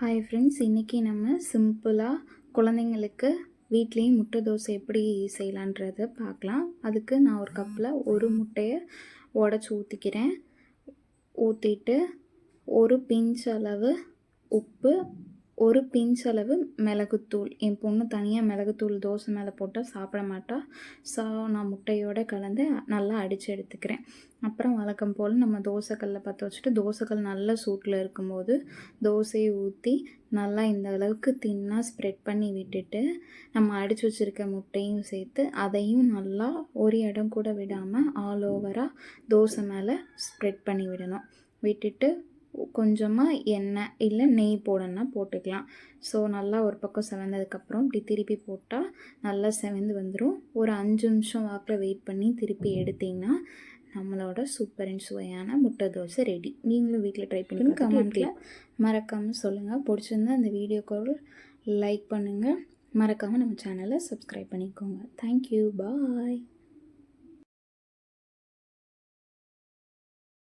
Hi friends இன்றைக்கி நம்ம சிம்பிளாக குழந்தைங்களுக்கு வீட்லேயும் முட்டை தோசை எப்படி செய்யலான்றத பார்க்கலாம். அதுக்கு நான் ஒரு கப்பில் ஒரு முட்டையை உடச்சி ஊற்றிக்கிறேன் ஊற்றிட்டு ஒரு பிஞ்ச் அளவு உப்பு ஒரு பிஞ்ச் அளவு மிளகுத்தூள். என் பொண்ணு தனியாக மிளகுத்தூள் தோசை மேலே போட்டால் சாப்பிட மாட்டா. ஸோ நான் முட்டையோடு கலந்து நல்லா அடித்து எடுத்துக்கிறேன். அப்புறம் வழக்கம் போல் நம்ம தோசைக்கல்லை பற்ற வச்சுட்டு தோசைக்கல் நல்ல சூட்டில் இருக்கும்போது தோசையை ஊற்றி நல்லா இந்த அளவுக்கு தின்னாக ஸ்ப்ரெட் பண்ணி விட்டுட்டு நம்ம அடித்து வச்சுருக்க முட்டையும் சேர்த்து அதையும் நல்லா ஒரு இடம் கூட விடாமல் ஆல் ஓவராக தோசை மேலே ஸ்ப்ரெட் பண்ணி விடணும். விட்டுட்டு கொஞ்சமாக எண்ணெய் இல்லை நெய் போடணுன்னா போட்டுக்கலாம். ஸோ நல்லா ஒரு பக்கம் செவந்ததுக்கப்புறம் இப்படி திருப்பி போட்டால் நல்லா செவந்து வந்துடும் ஒரு அஞ்சு நிமிஷம் வாக்கில் வெயிட் பண்ணி திருப்பி எடுத்திங்கன்னா நம்மளோட சூப்பர் அண்ட் சுவையான முட்டை தோசை ரெடி நீங்களும் வீட்டில் ட்ரை பண்ணி கமெண்ட்டில் மறக்காமல் சொல்லுங்கள் பிடிச்சிருந்தா அந்த வீடியோக்கு லைக் பண்ணுங்கள் மறக்காமல் நம்ம சேனலை சப்ஸ்கிரைப் பண்ணிக்கோங்க. Thank you bye